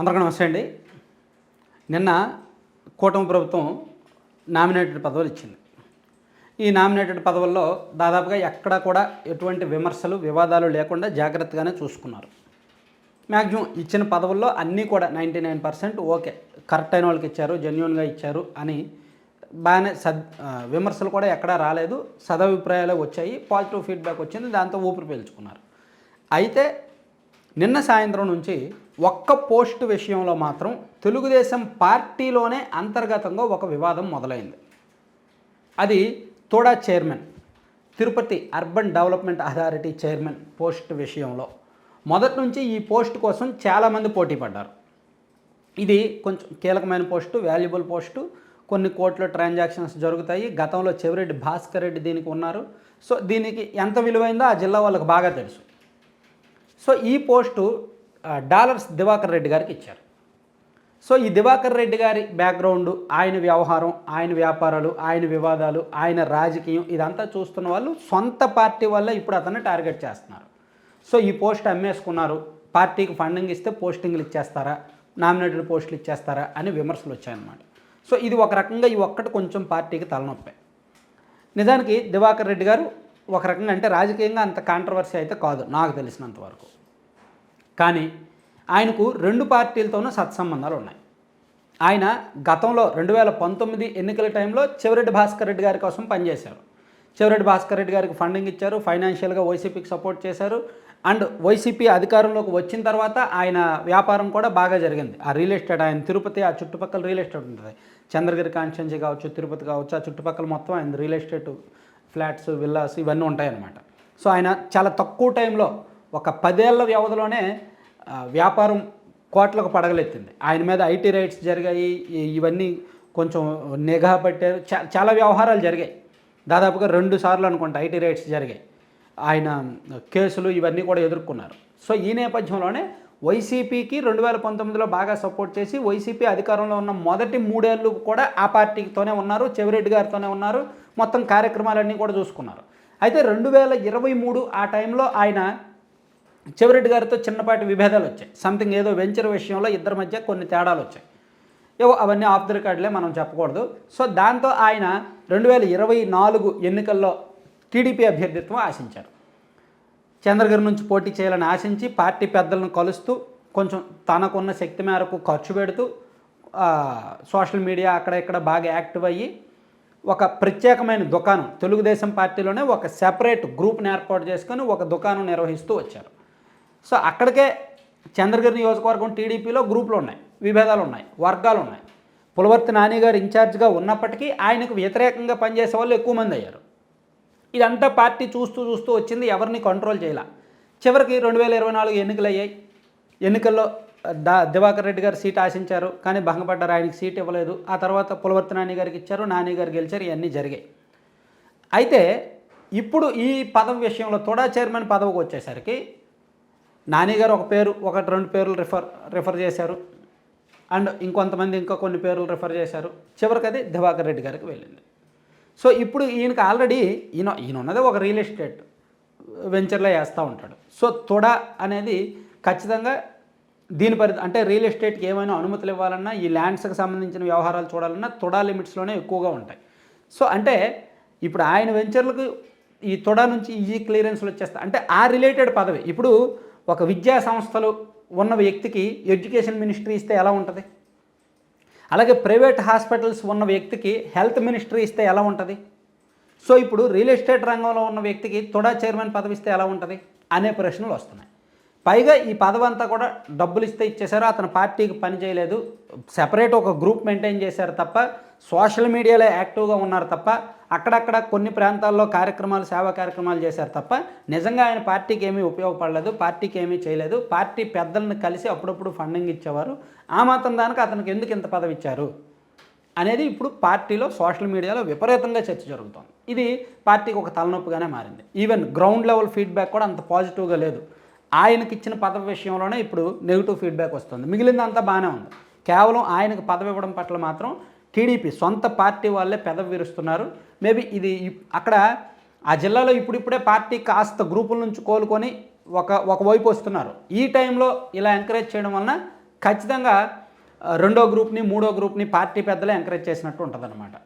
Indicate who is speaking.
Speaker 1: అందరికీ నమస్తే అండి. నిన్న కూటమి ప్రభుత్వం నామినేటెడ్ పదవులు ఇచ్చింది. ఈ నామినేటెడ్ పదవుల్లో దాదాపుగా ఎక్కడా కూడా ఎటువంటి విమర్శలు వివాదాలు లేకుండా జాగ్రత్తగానే చూసుకున్నారు. మ్యాక్సిమం ఇచ్చిన పదవుల్లో అన్నీ కూడా ninety nine percent okay correct అయిన వాళ్ళకి ఇచ్చారు జెన్యున్గా ఇచ్చారు అని బాగానే సద్ విమర్శలు కూడా ఎక్కడా రాలేదు. సదాభిప్రాయాలు వచ్చాయి. పాజిటివ్ ఫీడ్బ్యాక్ వచ్చింది. దాంతో ఊపిరి పీల్చుకున్నారు. అయితే నిన్న సాయంత్రం నుంచి ఒక్క పోస్ట్ విషయంలో మాత్రం తెలుగుదేశం పార్టీలోనే అంతర్గతంగా ఒక వివాదం మొదలైంది. అది TUDA chairman Tirupati urban development authority chairman post విషయంలో. మొదటి నుంచి ఈ పోస్ట్ కోసం చాలామంది పోటీ పడ్డారు. ఇది కొంచెం కీలకమైన పోస్టు వాల్యుబుల్ పోస్టు. కొన్ని కోట్ల ట్రాన్సాక్షన్స్ జరుగుతాయి. గతంలో చెవిరెడ్డి భాస్కర్ రెడ్డి దీనికి ఉన్నారు. సో దీనికి ఎంత విలువైందో ఆ జిల్లా వాళ్ళకి బాగా తెలుసు. సో ఈ పోస్టు డాలర్స్ దివాకర్ రెడ్డి గారికి ఇచ్చారు. సో ఈ దివాకర్ రెడ్డి గారి బ్యాక్గ్రౌండ్ ఆయన వ్యవహారం ఆయన వ్యాపారాలు ఆయన వివాదాలు ఆయన రాజకీయం ఇదంతా చూస్తున్న వాళ్ళు సొంత పార్టీ వల్ల ఇప్పుడు అతన్ని టార్గెట్ చేస్తున్నారు. సో ఈ పోస్ట్ అమ్మేసుకున్నారు. పార్టీకి ఫండింగ్ ఇస్తే పోస్టింగ్లు ఇచ్చేస్తారా? నామినేటెడ్ పోస్టులు ఇచ్చేస్తారా? అని విమర్శలు వచ్చాయన్నమాట. సో ఇది ఒక రకంగా ఈ ఒక్కటి కొంచెం పార్టీకి తలనొప్పాయి నిజానికి దివాకర్ రెడ్డి గారు ఒక రకంగా అంటే రాజకీయంగా అంత కాంట్రవర్సీ అయితే కాదు నాకు తెలిసినంత వరకు. కానీ ఆయనకు రెండు పార్టీలతోనూ సత్సంబంధాలు ఉన్నాయి. ఆయన గతంలో రెండు వేల పంతొమ్మిది ఎన్నికల టైంలో చివరెడ్డి భాస్కర్ రెడ్డి గారి కోసం పనిచేశారు. చివరెడ్డి భాస్కర్ రెడ్డి గారికి ఫండింగ్ ఇచ్చారు ఫైనాన్షియల్గా వైసీపీకి సపోర్ట్ చేశారు. అండ్ వైసీపీ అధికారంలోకి వచ్చిన తర్వాత ఆయన వ్యాపారం కూడా బాగా జరిగింది. ఆ రియల్ ఎస్టేట్ ఆయన తిరుపతి ఆ చుట్టుపక్కల రియల్ ఎస్టేట్ ఉంటుంది. చంద్రగిరి కాన్స్టెన్సీ కావచ్చు తిరుపతి కావచ్చు ఆ చుట్టుపక్కల మొత్తం ఆయన రియల్ ఎస్టేట్ ఫ్లాట్స్ విల్లాస్ ఇవన్నీ ఉంటాయన్నమాట. సో ఆయన చాలా తక్కువ టైంలో ఒక పదేళ్ళ వ్యవధిలోనే వ్యాపారం కోట్లకు పడగలెత్తింది. ఆయన మీద ఐటీ రైట్స్ జరిగాయి ఇవన్నీ కొంచెం నిఘా పట్టారు. చా చాలా వ్యవహారాలు జరిగాయి. దాదాపుగా రెండు సార్లు అనుకుంటా ఐటీ రైట్స్ జరిగాయి. ఆయన కేసులు ఇవన్నీ కూడా ఎదుర్కొన్నారు. సో ఈ నేపథ్యంలోనే వైసీపీకి రెండు వేల పంతొమ్మిదిలో బాగా సపోర్ట్ చేసి వైసీపీ అధికారంలో ఉన్న మొదటి మూడేళ్ళు కూడా ఆ పార్టీతోనే ఉన్నారు చెవిరెడ్డి గారితోనే ఉన్నారు. మొత్తం కార్యక్రమాలన్నీ కూడా చూసుకున్నారు. అయితే రెండు వేల ఇరవై మూడు ఆ టైంలో ఆయన చెవిరెడ్డి గారితో చిన్నపాటి విభేదాలు వచ్చాయి. సంథింగ్ ఏదో వెంచర్ విషయంలో ఇద్దరి మధ్య కొన్ని తేడాలు వచ్చాయి. ఏవో అవన్నీ ఆఫ్ ది రికార్డులే మనం చెప్పకూడదు. సో దాంతో ఆయన రెండు వేల ఇరవై నాలుగు ఎన్నికల్లో టీడీపీ అభ్యర్థిత్వం ఆశించారు. చంద్రగిరి నుంచి పోటీ చేయాలని ఆశించి పార్టీ పెద్దలను కలుస్తూ కొంచెం తనకున్న శక్తి మేరకు ఖర్చు పెడుతూ సోషల్ మీడియా అక్కడ ఇక్కడ బాగా యాక్టివ్ అయ్యి ఒక ప్రత్యేకమైన దుకాణం. తెలుగుదేశం పార్టీలోనే ఒక సెపరేట్ గ్రూప్ని ఏర్పాటు చేసుకొని ఒక దుకాణం నిర్వహిస్తూ వచ్చారు. సో అక్కడికే చంద్రగిరి నియోజకవర్గం టీడీపీలో గ్రూపులు ఉన్నాయి విభేదాలు ఉన్నాయి వర్గాలు ఉన్నాయి. పులవర్తి నాని గారు ఇన్ఛార్జ్గా ఉన్నప్పటికీ ఆయనకు వ్యతిరేకంగా పనిచేసే వాళ్ళు ఎక్కువ మంది అయ్యారు. ఇదంతా పార్టీ చూస్తూ చూస్తూ వచ్చింది ఎవరిని కంట్రోల్ చేయాల. చివరికి రెండు వేల ఇరవై నాలుగు ఎన్నికలు అయ్యాయి ఎన్నికల్లో దివాకర్ రెడ్డి గారు సీట్ ఆశించారు కానీ భంగపడ్డారు. ఆయనకి సీట్ ఇవ్వలేదు. ఆ తర్వాత పులవర్తి నాని గారికి ఇచ్చారు నాని గారు గెలిచారు ఇవన్నీ జరిగాయి. అయితే ఇప్పుడు ఈ పదవి విషయంలో తొడా చైర్మన్ పదవికి వచ్చేసరికి నాని గారు ఒక పేరు ఒకటి రెండు పేర్లు రిఫర్ రిఫర్ చేశారు. అండ్ ఇంకొంతమంది ఇంకా కొన్ని పేర్లు రిఫర్ చేశారు. చివరికి అది దివాకర్ రెడ్డి గారికి వెళ్ళింది. సో ఇప్పుడు ఈయనకి ఆల్రెడీ ఈయన ఈయన ఉన్నది ఒక రియల్ ఎస్టేట్ వెంచర్లో వేస్తూ ఉంటాడు. సో తొడ అనేది ఖచ్చితంగా దీని పరి అంటే రియల్ ఎస్టేట్కి ఏమైనా అనుమతులు ఇవ్వాలన్నా ఈ ల్యాండ్స్కి సంబంధించిన వ్యవహారాలు చూడాలన్నా తొడా లిమిట్స్లోనే ఎక్కువగా ఉంటాయి. సో అంటే ఇప్పుడు ఆయన వెంచర్లకు ఈ తొడ నుంచి ఈజీ క్లియరెన్స్లు వచ్చేస్తాయి. అంటే ఆ రిలేటెడ్ పదవి. ఇప్పుడు ఒక విద్యా సంస్థలు ఉన్న వ్యక్తికి ఎడ్యుకేషన్ మినిస్ట్రీ ఇస్తే ఎలా ఉంటుంది? అలాగే ప్రైవేట్ హాస్పిటల్స్ ఉన్న వ్యక్తికి హెల్త్ మినిస్ట్రీ ఇస్తే ఎలా ఉంటుంది? సో ఇప్పుడు రియల్ ఎస్టేట్ రంగంలో ఉన్న వ్యక్తికి తొడా చైర్మన్ పదవి ఇస్తే ఎలా ఉంటుంది? అనే ప్రశ్నలు వస్తున్నాయి. పైగా ఈ పదవి అంతా కూడా డబ్బులు ఇస్తే ఇచ్చేశారు అతను పార్టీకి పని చేయలేదు. సెపరేట్ ఒక గ్రూప్ మెయింటైన్ చేశారు తప్ప సోషల్ మీడియాలో యాక్టివ్గా ఉన్నారు తప్ప అక్కడక్కడ కొన్ని ప్రాంతాల్లో కార్యక్రమాలు సేవా కార్యక్రమాలు చేశారు తప్ప నిజంగా ఆయన పార్టీకి ఏమీ ఉపయోగపడలేదు పార్టీకి ఏమీ చేయలేదు. పార్టీ పెద్దలను కలిసి అప్పుడప్పుడు ఫండింగ్ ఇచ్చేవారు. ఆ మాత్రం దానికి అతనికి ఎందుకు ఇంత పదవి ఇచ్చారు అనేది ఇప్పుడు పార్టీలో సోషల్ మీడియాలో విపరీతంగా చర్చ జరుగుతోంది. ఇది పార్టీకి ఒక తలనొప్పిగానే మారింది. ఈవెన్ గ్రౌండ్ లెవెల్ ఫీడ్బ్యాక్ కూడా అంత పాజిటివ్గా లేదు. ఆయనకి ఇచ్చిన పదవి విషయంలోనే ఇప్పుడు నెగిటివ్ ఫీడ్బ్యాక్ వస్తుంది. మిగిలిందంతా బాగానే ఉంది. కేవలం ఆయనకు పదవి ఇవ్వడం పట్ల మాత్రం టీడీపీ సొంత పార్టీ వాళ్ళే పెదవి విరుస్తున్నారు. మేబీ ఇది అక్కడ ఆ జిల్లాలో ఇప్పుడిప్పుడే పార్టీ కాస్త గ్రూపుల నుంచి కోలుకొని ఒక ఒకవైపు వస్తున్నారు. ఈ టైంలో ఇలా ఎంకరేజ్ చేయడం వలన ఖచ్చితంగా రెండో గ్రూప్ని మూడో గ్రూప్ని పార్టీ పెద్దలే ఎంకరేజ్ చేసినట్టు ఉంటుందన్నమాట.